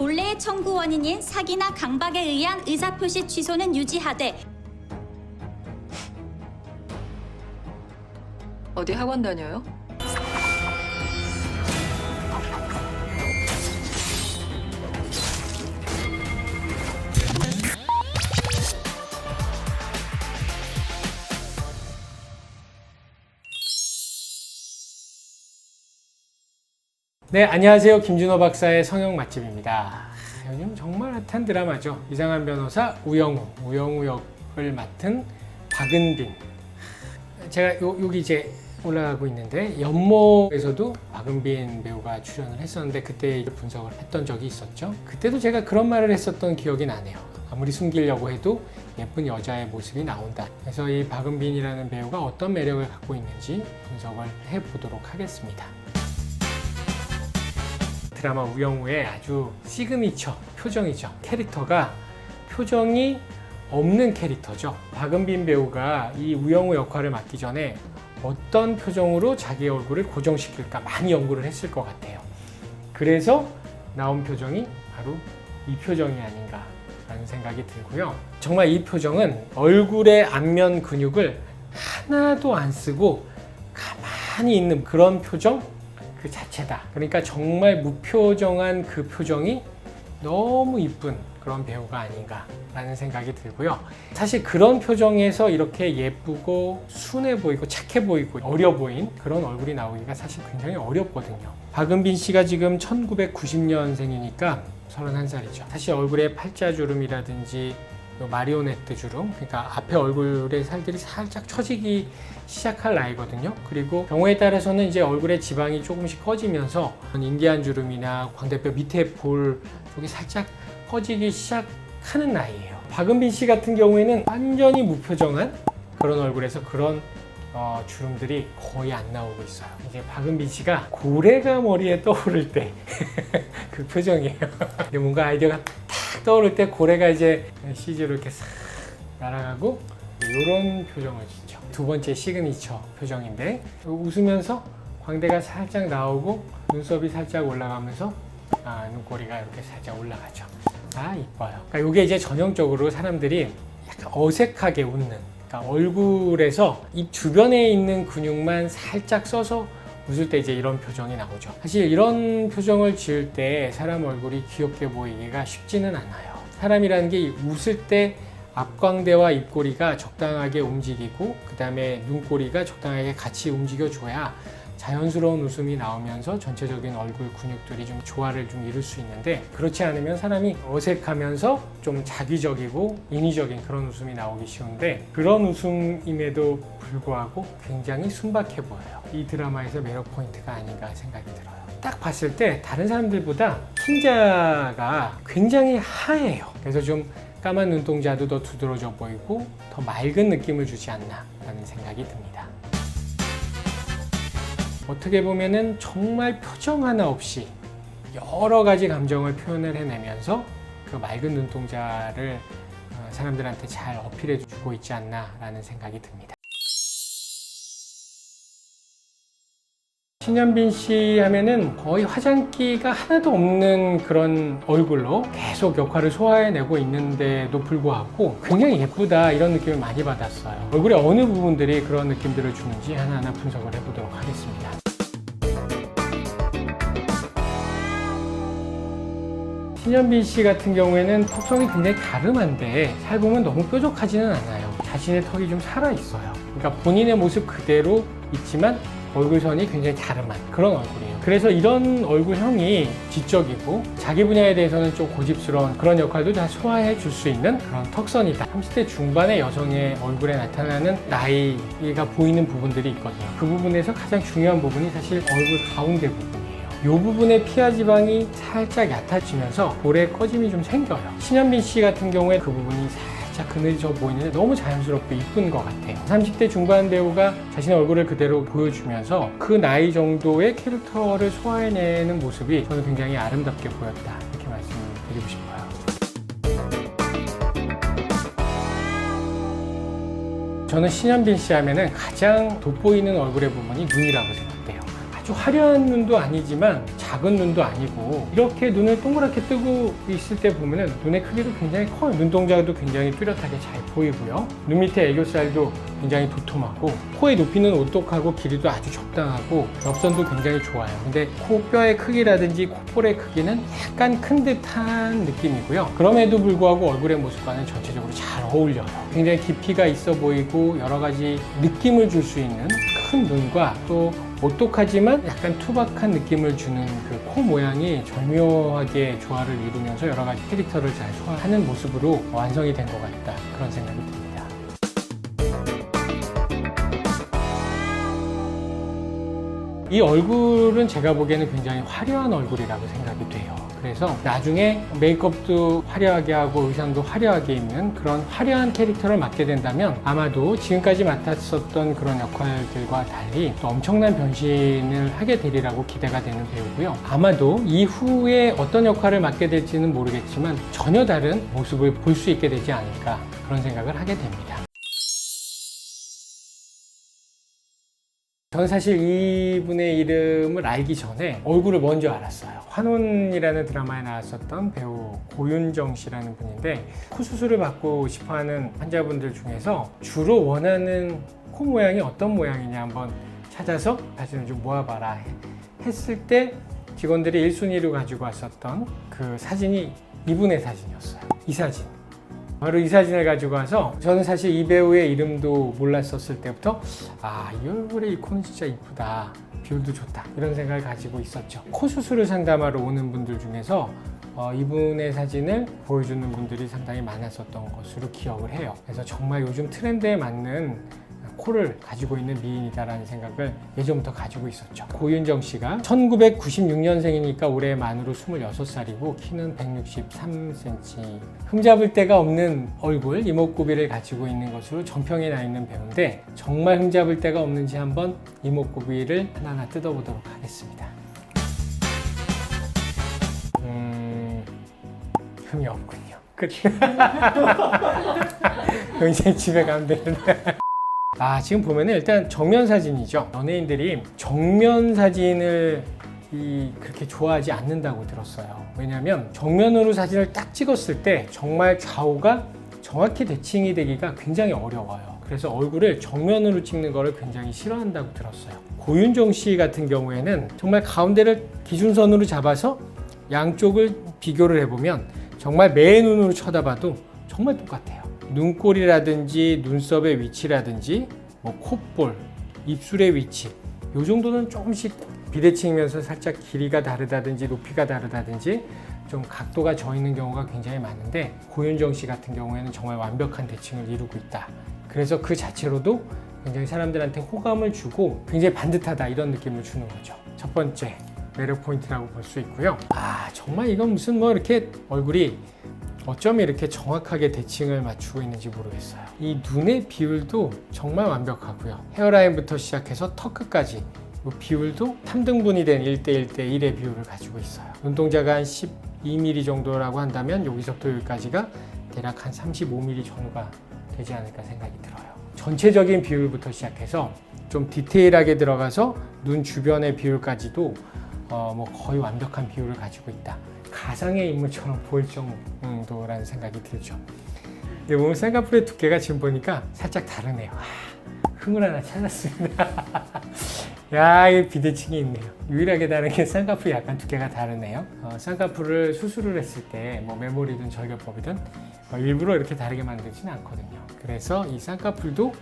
본래의 청구 원인인 사기나 강박에 의한 의사표시 취소는 유지하되 어디 학원 다녀요? 네, 안녕하세요. 김준호 박사의 성형 맛집입니다. 요즘 정말 핫한 드라마죠. 이상한 변호사 우영우, 우영우 역을 맡은 박은빈. 제가 요, 여기 이제 올라가고 있는데 연모에서도 박은빈 배우가 출연을 했었는데 그때 분석을 했던 적이 있었죠. 그때도 제가 그런 말을 했었던 기억이 나네요. 아무리 숨기려고 해도 예쁜 여자의 모습이 나온다. 그래서 이 박은빈이라는 배우가 어떤 매력을 갖고 있는지 분석을 해보도록 하겠습니다. 드라마 우영우의 아주 시그니처 표정이죠. 캐릭터가 표정이 없는 캐릭터죠. 박은빈 배우가 이 우영우 역할을 맡기 전에 어떤 표정으로 자기 얼굴을 고정시킬까 많이 연구를 했을 것 같아요. 그래서 나온 표정이 바로 이 표정이 아닌가 라는 생각이 들고요. 정말 이 표정은 얼굴의 안면 근육을 하나도 안 쓰고 가만히 있는 그런 표정 그 자체다. 그러니까 정말 무표정한 그 표정이 너무 이쁜 그런 배우가 아닌가라는 생각이 들고요. 사실 그런 표정에서 이렇게 예쁘고 순해 보이고 착해 보이고 어려 보인 그런 얼굴이 나오기가 사실 굉장히 어렵거든요. 박은빈 씨가 지금 1990년생이니까 31살이죠. 사실 얼굴에 팔자주름이라든지 요 마리오네트 주름, 그러니까 앞에 얼굴의 살들이 살짝 처지기 시작할 나이거든요. 그리고 경우에 따라서는 이제 얼굴에 지방이 조금씩 커지면서 인디안 주름이나 광대뼈 밑에 볼 쪽이 살짝 커지기 시작하는 나이예요. 박은빈 씨 같은 경우에는 완전히 무표정한 그런 얼굴에서 그런 어, 주름들이 거의 안 나오고 있어요. 이제 박은빈 씨가 고래가 머리에 떠오를 때 그 표정이에요. 뭔가 아이디어가 탁 떠오를 때 고래가 이제 CG로 이렇게 싹 날아가고 이런 표정을 짓죠. 두 번째 시그니처 표정인데 웃으면서 광대가 살짝 나오고 눈썹이 살짝 올라가면서 아, 눈꼬리가 이렇게 살짝 올라가죠. 아 이뻐요. 그러니까 이게 이제 전형적으로 사람들이 약간 어색하게 웃는 그러니까 얼굴에서 입 주변에 있는 근육만 살짝 써서 웃을 때 이제 이런 표정이 나오죠. 사실 이런 표정을 지을 때 사람 얼굴이 귀엽게 보이기가 쉽지는 않아요. 사람이라는 게 웃을 때 앞광대와 입꼬리가 적당하게 움직이고 그 다음에 눈꼬리가 적당하게 같이 움직여줘야 자연스러운 웃음이 나오면서 전체적인 얼굴 근육들이 좀 조화를 좀 이룰 수 있는데 그렇지 않으면 사람이 어색하면서 좀 자기적이고 인위적인 그런 웃음이 나오기 쉬운데 그런 웃음임에도 불구하고 굉장히 순박해 보여요. 이 드라마에서 매력 포인트가 아닌가 생각이 들어요. 딱 봤을 때 다른 사람들보다 흰자가 굉장히 하얘요. 그래서 좀 까만 눈동자도 더 두드러져 보이고 더 맑은 느낌을 주지 않나 라는 생각이 듭니다. 어떻게 보면은 정말 표정 하나 없이 여러 가지 감정을 표현을 해내면서 그 맑은 눈동자를 어, 사람들한테 잘 어필해 주고 있지 않나라는 생각이 듭니다. 신현빈 씨 하면은 거의 화장기가 하나도 없는 그런 얼굴로 계속 역할을 소화해내고 있는데도 불구하고 굉장히 예쁘다 이런 느낌을 많이 받았어요. 얼굴의 어느 부분들이 그런 느낌들을 주는지 하나하나 분석을 해보도록 하겠습니다. 신현빈 씨 같은 경우에는 턱선이 굉장히 갸름한데 살 보면 너무 뾰족하지는 않아요. 자신의 턱이 좀 살아있어요. 그러니까 본인의 모습 그대로 있지만 얼굴선이 굉장히 갸름한 그런 얼굴이에요. 그래서 이런 얼굴형이 지적이고 자기 분야에 대해서는 좀 고집스러운 그런 역할도 다 소화해 줄 수 있는 그런 턱선이다. 30대 중반의 여성의 얼굴에 나타나는 나이가 보이는 부분들이 있거든요. 그 부분에서 가장 중요한 부분이 사실 얼굴 가운데 부분 이 부분의 피하 지방이 살짝 얕아지면서 볼에 꺼짐이 좀 생겨요. 신현빈 씨 같은 경우에 그 부분이 살짝 그늘져 보이는데 너무 자연스럽고 이쁜 것 같아요. 30대 중반 배우가 자신의 얼굴을 그대로 보여주면서 그 나이 정도의 캐릭터를 소화해내는 모습이 저는 굉장히 아름답게 보였다. 이렇게 말씀드리고 싶어요. 저는 신현빈 씨 하면은 가장 돋보이는 얼굴의 부분이 눈이라고 생각돼요. 아주 화려한 눈도 아니지만 작은 눈도 아니고 이렇게 눈을 동그랗게 뜨고 있을 때 보면은 눈의 크기도 굉장히 커요. 눈동자도 굉장히 뚜렷하게 잘 보이고요. 눈 밑에 애교살도 굉장히 도톰하고 코의 높이는 오똑하고 길이도 아주 적당하고 옆선도 굉장히 좋아요. 근데 코뼈의 크기라든지 콧볼의 크기는 약간 큰 듯한 느낌이고요. 그럼에도 불구하고 얼굴의 모습과는 전체적으로 잘 어울려요. 굉장히 깊이가 있어 보이고 여러 가지 느낌을 줄 수 있는 큰 눈과 또 오똑하지만 약간 투박한 느낌을 주는 그 코 모양이 절묘하게 조화를 이루면서 여러 가지 캐릭터를 잘 소화하는 모습으로 완성이 된 것 같다. 그런 생각이 듭니다. 이 얼굴은 제가 보기에는 굉장히 화려한 얼굴이라고 생각이 돼요. 그래서 나중에 메이크업도 화려하게 하고 의상도 화려하게 입는 그런 화려한 캐릭터를 맡게 된다면 아마도 지금까지 맡았었던 그런 역할들과 달리 또 엄청난 변신을 하게 되리라고 기대가 되는 배우고요. 아마도 이후에 어떤 역할을 맡게 될지는 모르겠지만 전혀 다른 모습을 볼 수 있게 되지 않을까 그런 생각을 하게 됩니다. 저는 사실 이분의 이름을 알기 전에 얼굴을 먼저 알았어요. 환혼이라는 드라마에 나왔었던 배우 고윤정 씨라는 분인데 코 수술을 받고 싶어하는 환자분들 중에서 주로 원하는 코 모양이 어떤 모양이냐 한번 찾아서 사진을 좀 모아봐라 했을 때 직원들이 1순위로 가지고 왔었던 그 사진이 이분의 사진이었어요. 이 사진. 바로 이 사진을 가지고 와서 저는 사실 이 배우의 이름도 몰랐었을 때부터 아, 이 얼굴의 이 코는 진짜 이쁘다. 비율도 좋다. 이런 생각을 가지고 있었죠. 코 수술을 상담하러 오는 분들 중에서 어, 이분의 사진을 보여주는 분들이 상당히 많았었던 것으로 기억을 해요. 그래서 정말 요즘 트렌드에 맞는 코를 가지고 있는 미인이다라는 생각을 예전부터 가지고 있었죠. 고윤정 씨가 1996년생이니까 올해 만으로 26살이고 키는 163cm. 흠잡을 데가 없는 얼굴, 이목구비를 가지고 있는 것으로 정평이 나 있는 배우인데 정말 흠잡을 데가 없는지 한번 이목구비를 하나하나 뜯어보도록 하겠습니다. 음, 흠이 없군요. 끝. 굉장히 집에 가면 되는데. 아 지금 보면은 일단 정면 사진이죠. 연예인들이 정면 사진을 이 그렇게 좋아하지 않는다고 들었어요. 왜냐하면 정면으로 사진을 딱 찍었을 때 정말 좌우가 정확히 대칭이 되기가 굉장히 어려워요. 그래서 얼굴을 정면으로 찍는 거를 굉장히 싫어한다고 들었어요. 고윤정 씨 같은 경우에는 정말 가운데를 기준선으로 잡아서 양쪽을 비교를 해보면 정말 매 눈으로 쳐다봐도 정말 똑같아요. 눈꼬리라든지 눈썹의 위치라든지 뭐 콧볼, 입술의 위치 이 정도는 조금씩 비대칭이면서 살짝 길이가 다르다든지 높이가 다르다든지 좀 각도가 져 있는 경우가 굉장히 많은데 고윤정 씨 같은 경우에는 정말 완벽한 대칭을 이루고 있다. 그래서 그 자체로도 굉장히 사람들한테 호감을 주고 굉장히 반듯하다 이런 느낌을 주는 거죠. 첫 번째 매력 포인트라고 볼 수 있고요. 아 정말 이건 무슨 뭐 이렇게 얼굴이 어쩜 이렇게 정확하게 대칭을 맞추고 있는지 모르겠어요. 이 눈의 비율도 정말 완벽하고요. 헤어라인부터 시작해서 턱 끝까지 이 비율도 3등분이 된 1대1 대 1의 비율을 가지고 있어요. 눈동자가 한 12mm 정도라고 한다면 여기서부터 여기까지가 대략 한 35mm 정도가 되지 않을까 생각이 들어요. 전체적인 비율부터 시작해서 좀 디테일하게 들어가서 눈 주변의 비율까지도 어, 뭐 거의 완벽한 비율을 가지고 있다. 가상의 인물처럼 보일 정도라는 생각이 들죠. 근데 보면 쌍꺼풀의 두께가 지금 보니까 살짝 다르네요. 아, 흥을 하나 찾았습니다. 야, 이 비대칭이 있네요. 유일하게 다른 게 쌍꺼풀이 약간 두께가 다르네요. 어, 쌍꺼풀을 수술을 했을 때 뭐 메모리든 절개법이든 어, 일부러 이렇게 다르게 만들지는 않거든요. 그래서 이 쌍꺼풀도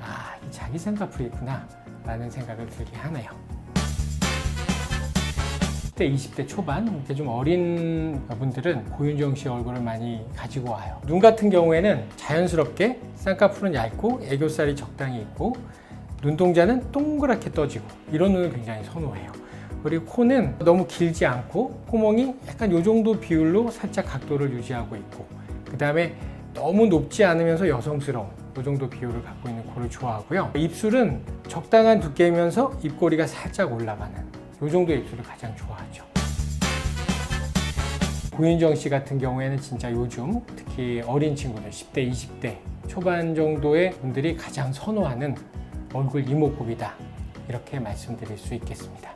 아, 이 자기 쌍꺼풀이구나 라는 생각을 들게 하네요. 10대, 20대 초반, 이렇게 좀 어린 분들은 고윤정 씨 얼굴을 많이 가지고 와요. 눈 같은 경우에는 자연스럽게 쌍꺼풀은 얇고 애교살이 적당히 있고 눈동자는 동그랗게 떠지고 이런 눈을 굉장히 선호해요. 그리고 코는 너무 길지 않고 코멍이 약간 요 정도 비율로 살짝 각도를 유지하고 있고 그 다음에 너무 높지 않으면서 여성스러운 이 정도 비율을 갖고 있는 코를 좋아하고요. 입술은 적당한 두께이면서 입꼬리가 살짝 올라가는 이 정도의 입술을 가장 좋아하죠. 고윤정 씨 같은 경우에는 진짜 요즘 특히 어린 친구들 10대, 20대 초반 정도의 분들이 가장 선호하는 얼굴 이목구비다. 이렇게 말씀드릴 수 있겠습니다.